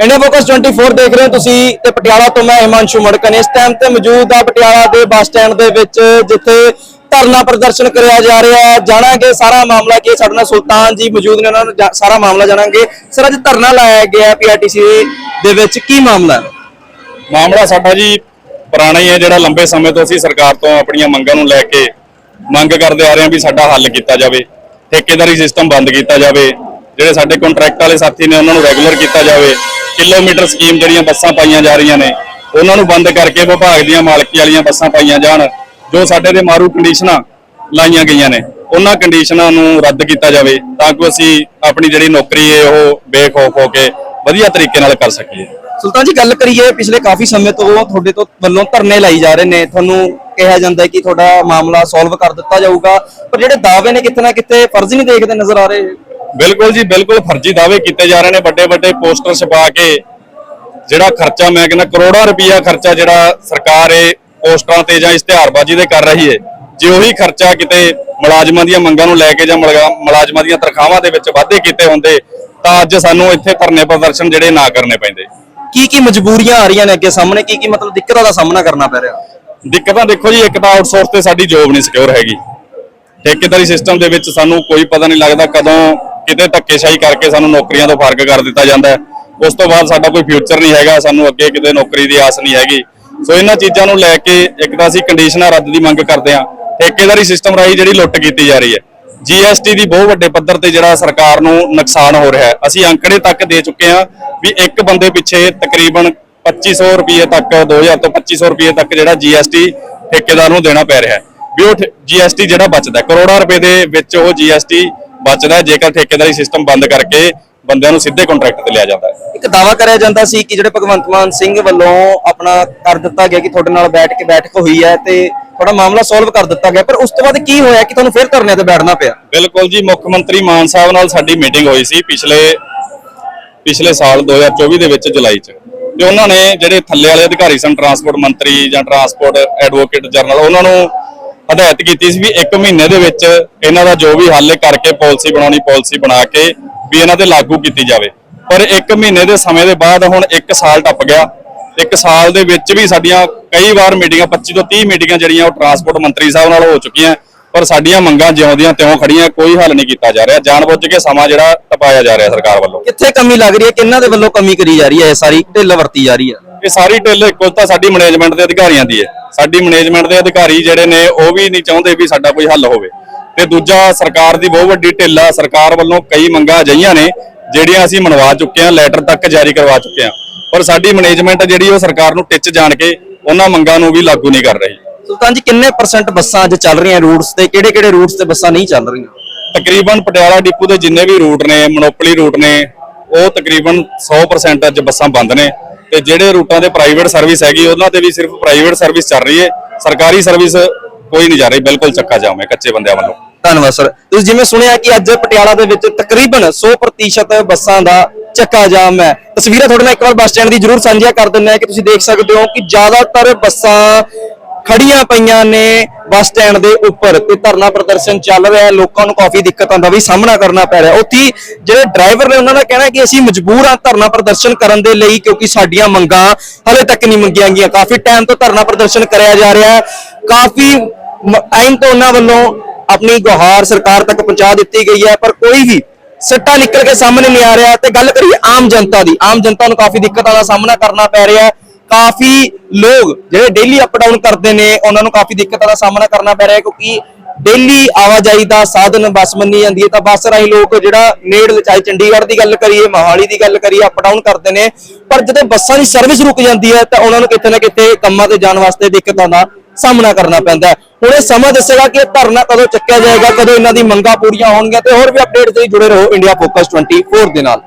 India focus 24 ਦੇਖ ਰਹੇ ਹੋ ਤੁਸੀਂ ਤੇ ਪਟਿਆਲਾ ਤੋਂ ਮੈਂ ਹਿਮਾਂਸ਼ੂ ਮੜਕਨ ਇਸ ਟਾਈਮ ਤੇ ਮੌਜੂਦ ਆ ਪਟਿਆਲਾ ਦੇ ਬੱਸ ਸਟੈਂਡ ਦੇ ਵਿੱਚ, ਜਿੱਥੇ ਧਰਨਾ ਪ੍ਰਦਰਸ਼ਨ ਕਰਿਆ ਜਾ ਰਿਹਾ ਹੈ। ਜਾਣਾਂਗੇ ਸਾਰਾ ਮਾਮਲਾ ਕੀ ਸਾਡੇ ਨਾਲ ਸੁਲਤਾਨ ਜੀ ਮੌਜੂਦ ਨੇ, ਉਹਨਾਂ ਨੂੰ ਸਾਰਾ ਮਾਮਲਾ ਜਾਣਾਂਗੇ। ਸਰ, ਅੱਜ ਧਰਨਾ ਲਾਇਆ ਗਿਆ ਪੀਆਰਟੀਸੀ ਦੇ ਵਿੱਚ। ਕੀ ਮਾਮਲਾ ਹੈ? ਮਾਮਲਾ ਸਾਡਾ ਜੀ ਪੁਰਾਣਾ ਹੀ ਹੈ, ਜਿਹੜਾ ਲੰਬੇ ਸਮੇਂ ਤੋਂ ਅਸੀਂ ਸਰਕਾਰ ਤੋਂ ਆਪਣੀਆਂ ਮੰਗਾਂ ਨੂੰ ਲੈ ਕੇ ਮੰਗ ਕਰਦੇ ਆ ਰਹੇ ਹਾਂ ਵੀ ਸਾਡਾ ਹੱਲ ਕੀਤਾ ਜਾਵੇ, ਠੇਕੇਦਾਰੀ ਸਿਸਟਮ ਬੰਦ ਕੀਤਾ ਜਾਵੇ। ਜਿਹੜੇ ਸਾਡੇ ਕੰਟਰੈਕਟ ਵਾਲੇ ਸਾਥੀ ਨੇ, ਉਹਨਾਂ ਨੂੰ ਰੈਗੂਲਰ ਕੀਤਾ ਜਾਵੇ। ਕਿਲੋਮੀਟਰ ਸਕੀਮ ਜਿਹੜੀਆਂ ਬੱਸਾਂ ਪਾਈਆਂ ਜਾ ਰਹੀਆਂ ਨੇ, ਉਹਨਾਂ ਨੂੰ ਬੰਦ ਕਰਕੇ ਵਿਭਾਗ ਦੀਆਂ ਮਾਲਕੀ ਵਾਲੀਆਂ ਬੱਸਾਂ ਪਾਈਆਂ ਜਾਣ, ਜੋ ਸਾਡੇ ਦੇ ਮਾਰੂ ਕੰਡੀਸ਼ਨਾਂ ਲਾਈਆਂ ਗਈਆਂ ਨੇ। ਉਹਨਾਂ ਕੰਡੀਸ਼ਨਾਂ ਨੂੰ ਰੱਦ ਕੀਤਾ ਜਾਵੇ, ਤਾਂ ਕਿ ਅਸੀਂ ਆਪਣੀ ਜਿਹੜੀ ਨੌਕਰੀ ਹੈ, ਉਹ ਬੇਖੌਫ ਹੋ ਕੇ ਵਧੀਆ ਤਰੀਕੇ ਨਾਲ ਕਰ ਸਕੀਏ। ਸੁਲਤਾਨ ਜੀ, ਗੱਲ ਕਰੀਏ, ਪਿਛਲੇ ਕਾਫੀ ਸਮੇਂ ਤੋਂ ਤੁਹਾਡੇ ਤੋਂ ਵੱਲੋਂ ਧਰਨੇ ਲਾਈ ਜਾ ਰਹੇ ਨੇ। ਤੁਹਾਨੂੰ ਕਿਹਾ ਜਾਂਦਾ ਹੈ ਕਿ ਤੁਹਾਡਾ ਮਾਮਲਾ ਸੋਲਵ ਕਰ ਦਿੱਤਾ ਜਾਊਗਾ। ਪਰ ਜਿਹੜੇ ਦਾਅਵੇ ਨੇ, ਕਿਤੇ ਨਾ ਕਿਤੇ ਫਰਜ਼ ਨਹੀਂ ਦੇਖਦੇ ਨਜ਼ਰ ਆ ਰਹੇ। ਬਿਲਕੁਲ ਜੀ ਬਿਲਕੁਲ ਫਰਜ਼ੀ ਦਾਅਵੇ ਕੀਤੇ ਜਾ ਰਹੇ ਨੇ ਵੱਡੇ ਵੱਡੇ ਪੋਸਟਰ ਛਪਾ ਕੇ। ਜਿਹੜਾ ਖਰਚਾ ਮੈਂ ਕਹਿੰਦਾ ਕਰੋੜਾਂ ਰੁਪਈਆ ਖਰਚਾ ਜਿਹੜਾ ਸਰਕਾਰ ਇਹ ਪੋਸਟਰਾਂ ਤੇ ਜਾਂ ਇਸ਼ਤਿਹਾਰਬਾਜ਼ੀ ਦੇ ਕਰ ਰਹੀ ਹੈ ਜੇ ਉਹੀ ਖਰਚਾ ਕਿਤੇ ਮੁਲਾਜ਼ਮਾਂ ਦੀਆਂ ਮੰਗਾਂ ਨੂੰ ਲੈ ਕੇ ਜਾਂ ਮੁਲਾਜ਼ਮਾਂ ਦੀਆਂ ਤਨਖਾਹਾਂ ਦੇ ਵਿੱਚ ਵਾਧੇ ਕੀਤੇ ਹੁੰਦੇ ਤਾਂ ਅੱਜ ਸਾਨੂੰ ਇੱਥੇ ਧਰਨੇ ਪ੍ਰਦਰਸ਼ਨ ਜਿਹੜੇ ਨਾ ਕਰਨੇ ਪੈਂਦੇ। ਕੀ ਕੀ ਮਜਬੂਰੀਆਂ ਆ ਰਹੀਆਂ ਨੇ ਅੱਗੇ ਸਾਹਮਣੇ? ਕੀ ਕੀ ਮਤਲਬ ਦਿੱਕਤਾਂ ਦਾ ਸਾਹਮਣਾ ਕਰਨਾ ਪੈ ਰਿਹਾ? ਦਿੱਕਤਾਂ ਦੇਖੋ ਜੀ ਇੱਕ ਤਾਂ ਆਊਟਸੋਰਸ ਤੇ ਸਾਡੀ ਜੋਬ ਨਹੀਂ ਸਿਕਿਉਰ ਹੈਗੀ। ਠੇਕੇਦਾਰੀ ਸਿਸਟਮ ਦੇ ਵਿੱਚ ਸਾਨੂੰ ਕੋਈ ਪਤਾ ਨਹੀਂ ਲੱਗਦਾ ਕਦੋਂ ਕਿਤੇ ਧੱਕੇਸ਼ਾਹੀ ਕਰਕੇ ਸਾਨੂੰ ਨੌਕਰੀਆਂ ਤੋਂ ਫ਼ਰਕ ਕਰ ਦਿੱਤਾ ਜਾਂਦਾ ਹੈ। ਉਸ ਤੋਂ ਬਾਅਦ ਸਾਡਾ ਕੋਈ ਫਿਊਚਰ ਨਹੀਂ ਹੈਗਾ, ਸਾਨੂੰ ਅੱਗੇ ਕਿਤੇ ਨੌਕਰੀ ਦੀ ਆਸ ਨਹੀਂ ਹੈਗੀ। ਸੋ ਇਹਨਾਂ ਚੀਜ਼ਾਂ ਨੂੰ ਲੈ ਕੇ ਇੱਕ ਤਾਂ ਅਸੀਂ ਕੰਡੀਸ਼ਨਾਂ ਰੱਦ ਦੀ ਮੰਗ ਕਰਦੇ ਹਾਂ। ਠੇਕੇਦਾਰੀ ਸਿਸਟਮ ਰਾਹੀਂ ਜਿਹੜੀ ਲੁੱਟ ਕੀਤੀ ਜਾ ਰਹੀ ਹੈ। ਜੀਐਸਟੀ ਦੀ ਬਹੁਤ ਵੱਡੇ ਪੱਧਰ ਤੇ ਜਿਹੜਾ ਸਰਕਾਰ ਨੂੰ ਨੁਕਸਾਨ ਹੋ ਰਿਹਾ ਹੈ। ਅਸੀਂ ਅੰਕੜੇ ਤੱਕ ਦੇ ਚੁੱਕੇ ਹਾਂ ਵੀ ਇੱਕ ਬੰਦੇ ਪਿੱਛੇ ਤਕਰੀਬਨ 2500 ਰੁਪਏ ਤੱਕ 2000 ਤੋਂ 2500 ਰੁਪਏ ਤੱਕ ਜਿਹੜਾ ਜੀਐਸਟੀ ਠੇਕੇਦਾਰ ਨੂੰ ਦੇਣਾ ਪੈ ਰਿਹਾ ਹੈ। ਵੀ ਉਹ ਜੀਐਸਟੀ ਜਿਹੜਾ ਬਚਦਾ ਕਰੋੜਾਂ ਰੁਪਏ ਦੇ ਵਿੱਚ ਉਹ ਜੀਐਸਟੀ ਬਚਦਾ ਹੈ ਜੇਕਰ ਠੇਕੇਦਾਰੀ ਸਿਸਟਮ ਬੰਦ ਕਰਕੇ ਬੰਦਿਆਂ ਨੂੰ ਸਿੱਧੇ ਕੰਟਰੈਕਟ ਤੇ ਲਿਆ ਜਾਂਦਾ ਹੈ। ਇੱਕ ਦਾਵਾ ਕਰਿਆ ਜਾਂਦਾ ਸੀ ਕਿ ਜਿਹੜੇ ਭਗਵੰਤ ਮਾਨ ਸਿੰਘ ਵੱਲੋਂ ਆਪਣਾ ਕਰ ਦਿੱਤਾ ਗਿਆ ਕਿ ਤੁਹਾਡੇ ਨਾਲ ਬੈਠ ਕੇ ਬੈਠਕ ਹੋਈ ਹੈ ਤੇ ਤੁਹਾਡਾ ਮਾਮਲਾ ਸੋਲਵ ਕਰ ਦਿੱਤਾ ਗਿਆ ਪਰ ਉਸ ਤੋਂ ਬਾਅਦ ਕੀ ਹੋਇਆ ਕਿ ਤੁਹਾਨੂੰ ਫਿਰ ਧਰਨੇ ਤੇ ਬੈਠਣਾ ਪਿਆ? ਬਿਲਕੁਲ ਜੀ ਮੁੱਖ ਮੰਤਰੀ ਮਾਨ ਸਾਹਿਬ ਨਾਲ ਸਾਡੀ ਮੀਟਿੰਗ ਹੋਈ ਸੀ ਪਿਛਲੇ ਪਿਛਲੇ ਸਾਲ 2024 ਦੇ ਵਿੱਚ ਜੁਲਾਈ 'ਚ। ਤੇ ਉਹਨਾਂ ਨੇ ਜਿਹੜੇ ਥੱਲੇ ਵਾਲੇ ਅਧਿਕਾਰੀ ਸਨ ਟਰਾਂਸਪੋਰਟ ਮੰਤਰੀ ਜਾਂ ਟਰਾਂਸਪੋਰਟ ਐਡਵੋਕੇਟ ਜਨਰਲ ਉਹਨਾਂ ਨੂੰ ਹਦਾਇਤ ਕੀਤੀ ਸੀ ਵੀ ਇੱਕ ਮਹੀਨੇ ਦੇ ਵਿੱਚ ਇਹਨਾਂ ਦਾ ਜੋ ਵੀ ਹੱਲ ਕਰਕੇ ਪਾਲਿਸੀ ਬਣਾਉਣੀ, ਪਾਲਿਸੀ ਬਣਾ ਕੇ ਵੀ ਇਹਨਾਂ ਤੇ ਲਾਗੂ ਕੀਤੀ ਜਾਵੇ। ਪਰ ਇੱਕ ਮਹੀਨੇ ਦੇ ਸਮੇਂ ਦੇ ਬਾਅਦ ਹੁਣ 1 ਸਾਲ ਟੱਪ ਗਿਆ। ਇੱਕ ਸਾਲ ਦੇ ਵਿੱਚ ਵੀ ਸਾਡੀਆਂ ਕਈ ਵਾਰ ਮੀਟਿੰਗਾਂ 25 ਤੋਂ 30 ਮੀਟਿੰਗਾਂ ਜਿਹੜੀਆਂ ਉਹ ਟਰਾਂਸਪੋਰਟ ਮੰਤਰੀ ਸਾਹਿਬ ਨਾਲ ਹੋ ਚੁੱਕੀਆਂ। ਪਰ ਸਾਡੀਆਂ ਮੰਗਾਂ ਜਿਉਂਦੀਆਂ ਤਿਉਂ ਖੜੀਆਂ, ਕੋਈ ਹੱਲ ਨਹੀਂ ਕੀਤਾ ਜਾ ਰਿਹਾ। ਜਾਣਬੁੱਝ ਕੇ ਸਮਾਂ ਜਿਹੜਾ ਟਪਾਇਆ ਜਾ ਰਿਹਾ ਸਰਕਾਰ ਵੱਲੋਂ। ਕਿੱਥੇ ਕਮੀ ਲੱਗ ਰਹੀ ਹੈ? ਕਿੰਨਾਂ ਦੇ ਵੱਲੋਂ ਕਮੀ ਕਰੀ ਜਾ ਰਹੀ ਹੈ ਇਹ ਸਾਰੀ? ਢਿੱਲ ਵਰਤੀ ਜਾ ਰਹੀ ਹੈ। ਇਹ ਸਾਰੀ ਢਿੱਲ ਇੱਕੋ ਤਾਂ ਸਾਡੀ ਮੈਨੇਜਮੈਂਟ ਦੇ ਅਧਿਕਾਰੀਆਂ ਦੀ ਹੈ। ਸਾਡੀ ਮੈਨੇਜਮੈਂਟ ਦੇ ਅਧਿਕਾਰੀ ਜਿਹੜੇ ਨੇ ਉਹ ਵੀ ਨਹੀਂ ਚਾਹੁੰਦੇ ਵੀ ਸਾਡਾ ਕੋਈ ਹੱਲ ਹੋਵੇ। ਤੇ ਦੂਜਾ ਸਰਕਾਰ ਦੀ ਬਹੁਤ ਵੱਡੀ ਢਿੱਲ ਆ। ਸਰਕਾਰ ਵੱਲੋਂ ਕਈ ਮੰਗਾਂ ਅਜਿਹੀਆਂ ਨੇ ਜਿਹੜੀਆਂ ਅਸੀਂ ਮਨਵਾ ਚੁੱਕੇ ਹਾਂ ਲੈਟਰ ਤੱਕ ਜਾਰੀ ਕਰਵਾ ਚੁੱਕੇ ਹਾਂ। ਪਰ ਸਾਡੀ ਮੈਨੇਜਮੈਂਟ ਜਿਹੜੀ ਉਹ ਸਰਕਾਰ ਨੂੰ ਟਿੱਚ ਜਾਣ ਕੇ ਉਹਨਾਂ ਮੰਗਾਂ ਨੂੰ ਵੀ ਲਾਗੂ ਨਹੀਂ ਕਰ ਰਹੀ। ਸੁਲਤਾਨ ਜੀ ਕਿੰਨੇ ਪਰਸੈਂਟ ਬੱਸਾਂ ਅੱਜ ਚੱਲ ਰਹੀਆਂ ਰੂਟਸ ਤੇ? ਕਿਹੜੇ ਕਿਹੜੇ ਰੂਟਸ ਤੇ ਬੱਸਾਂ ਨਹੀਂ ਚੱਲ ਰਹੀਆਂ? ਤਕਰੀਬਨ ਪਟਿਆਲਾ ਡਿਪੂ ਦੇ ਜਿੰਨੇ ਵੀ ਰੂਟ ਨੇ ਮੋਨੋਪਲੀ ਰੂਟ ਨੇ ਉਹ ਤਕਰੀਬਨ 100% ਅੱਜ ਬੱਸਾਂ ਬੰਦ ਨੇ। ਤੇ ਜਿਹੜੇ ਰੂਟਾਂ ਦੇ ਪ੍ਰਾਈਵੇਟ ਸਰਵਿਸ ਹੈਗੀ, ਉਹਨਾਂ ਤੇ ਵੀ ਸਿਰਫ ਪ੍ਰਾਈਵੇਟ ਸਰਵਿਸ ਚੱਲ ਰਹੀ ਹੈ। ਸਰਕਾਰੀ ਸਰਵਿਸ ਕੋਈ ਨਹੀਂ ਜਾ ਰਹੀ, ਬਿਲਕੁਲ ਚੱਕਾ ਜਾਮ ਹੈ, ਕੱਚੇ ਬੰਦਿਆਂ ਵੱਲੋਂ। ਧੰਨਵਾਦ ਸਰ ਤੁਸੀਂ ਜਿਵੇਂ ਸੁਣਿਆ ਕਿ ਅੱਜ ਪਟਿਆਲਾ ਦੇ ਵਿੱਚ ਤਕਰੀਬਨ 100% ਬੱਸਾਂ ਦਾ ਚੱਕਾ ਜਾਮ ਹੈ। ਤਸਵੀਰਾਂ ਤੁਹਾਡੇ ਨਾਲ ਇੱਕ ਵਾਰ ਬੱਸ ਸਟੈਂਡ ਦੀ ਜ਼ਰੂਰ ਸਾਂਝੀਆਂ ਕਰ ਦਿੰਦੇ ਆ ਕਿ ਤੁਸੀਂ ਦੇਖ ਸਕਦੇ ਹੋ ਕਿ ਜ਼ਿਆਦਾਤਰ ਬੱਸਾਂ ਖੜੀਆਂ ਪਈਆਂ ਨੇ। ਬੱਸ ਸਟੈਂਡ ਦੇ ਉੱਪਰ ਤੇ ਧਰਨਾ ਪ੍ਰਦਰਸ਼ਨ ਚੱਲ ਰਿਹਾ ਹੈ, ਲੋਕਾਂ ਨੂੰ ਕਾਫੀ ਦਿੱਕਤਾਂ ਦਾ ਵੀ ਸਾਹਮਣਾ ਕਰਨਾ ਪੈ ਰਿਹਾ। ਉੱਥੇ ਹੀ ਜਿਹੜੇ ਡਰਾਈਵਰ ਨੇ ਉਹਨਾਂ ਦਾ ਕਹਿਣਾ ਕਿ ਅਸੀਂ ਮਜਬੂਰ ਹਾਂ ਧਰਨਾ ਪ੍ਰਦਰਸ਼ਨ ਕਰਨ ਦੇ ਲਈ ਕਿਉਂਕਿ ਸਾਡੀਆਂ ਮੰਗਾਂ ਹਲੇ ਤੱਕ ਨਹੀਂ ਮੰਗੀਆਂ ਗਈਆਂ। ਕਾਫੀ ਟਾਈਮ ਤੋਂ ਧਰਨਾ ਪ੍ਰਦਰਸ਼ਨ ਕਰਿਆ ਜਾ ਰਿਹਾ ਹੈ। ਕਾਫੀ ਟਾਈਮ ਤੋਂ ਉਹਨਾਂ ਵੱਲੋਂ ਆਪਣੀ ਗੁਹਾਰ ਸਰਕਾਰ ਤੱਕ ਪਹੁੰਚਾ ਦਿੱਤੀ ਗਈ ਹੈ, ਪਰ ਕੋਈ ਵੀ ਸੱਟਾ ਨਿਕਲ ਕੇ ਸਾਹਮਣੇ ਨਹੀਂ ਆ ਰਿਹਾ। ਤੇ ਗੱਲ ਕਰੀਏ ਆਮ ਜਨਤਾ ਦੀ, ਆਮ ਜਨਤਾ ਨੂੰ ਕਾਫੀ ਦਿੱਕਤਾਂ ਦਾ ਸਾਹਮਣਾ ਕਰਨਾ ਪੈ ਰਿਹਾ ਹੈ। ਕਾਫੀ ਲੋਕ ਜਿਹੜੇ ਡੇਲੀ ਅਪ ਡਾਊਨ ਕਰਦੇ ਨੇ, ਉਹਨਾਂ ਨੂੰ ਕਾਫੀ ਦਿੱਕਤਾਂ ਦਾ ਸਾਹਮਣਾ ਕਰਨਾ ਪੈ ਰਿਹਾ ਕਿਉਂਕਿ ਡੇਲੀ ਆਵਾਜਾਈ ਦਾ ਸਾਧਨ ਬੱਸ ਮੰਨੀ ਜਾਂਦੀ ਹੈ। ਤਾਂ ਬੱਸ ਰਾਹੀਂ ਲੋਕ ਜਿਹੜਾ ਨੇੜਲੇ ਚਾਹੇ ਚੰਡੀਗੜ੍ਹ ਦੀ ਗੱਲ ਕਰੀਏ, ਮੋਹਾਲੀ ਦੀ ਗੱਲ ਕਰੀਏ ਅਪ ਡਾਊਨ ਕਰਦੇ ਨੇ। ਪਰ ਜਦੋਂ ਬੱਸਾਂ ਦੀ ਸਰਵਿਸ ਰੁਕ ਜਾਂਦੀ ਹੈ, ਤਾਂ ਉਹਨਾਂ ਨੂੰ ਕਿਤੇ ਨਾ ਕਿਤੇ ਕੰਮਾਂ ਤੇ ਜਾਣ ਵਾਸਤੇ ਦਿੱਕਤਾਂ ਦਾ ਸਾਹਮਣਾ ਕਰਨਾ ਪੈਂਦਾ ਹੁਣ ਇਹ ਸਮਾਂ ਦੱਸੇਗਾ ਕਿ ਧਰਨਾ ਕਦੋਂ ਚੱਕਿਆ ਜਾਏਗਾ, ਕਦੋਂ ਇਹਨਾਂ ਦੀ ਮੰਗਾਂ ਪੂਰੀਆਂ ਹੋਣਗੀਆਂ ਤੇ ਹੋਰ ਵੀ ਅਪਡੇਟਸ ਲਈ ਜੁੜੇ ਰਹੋ ਇੰਡੀਆ ਫੋਕਸ 24 ਦੇ ਨਾਲ।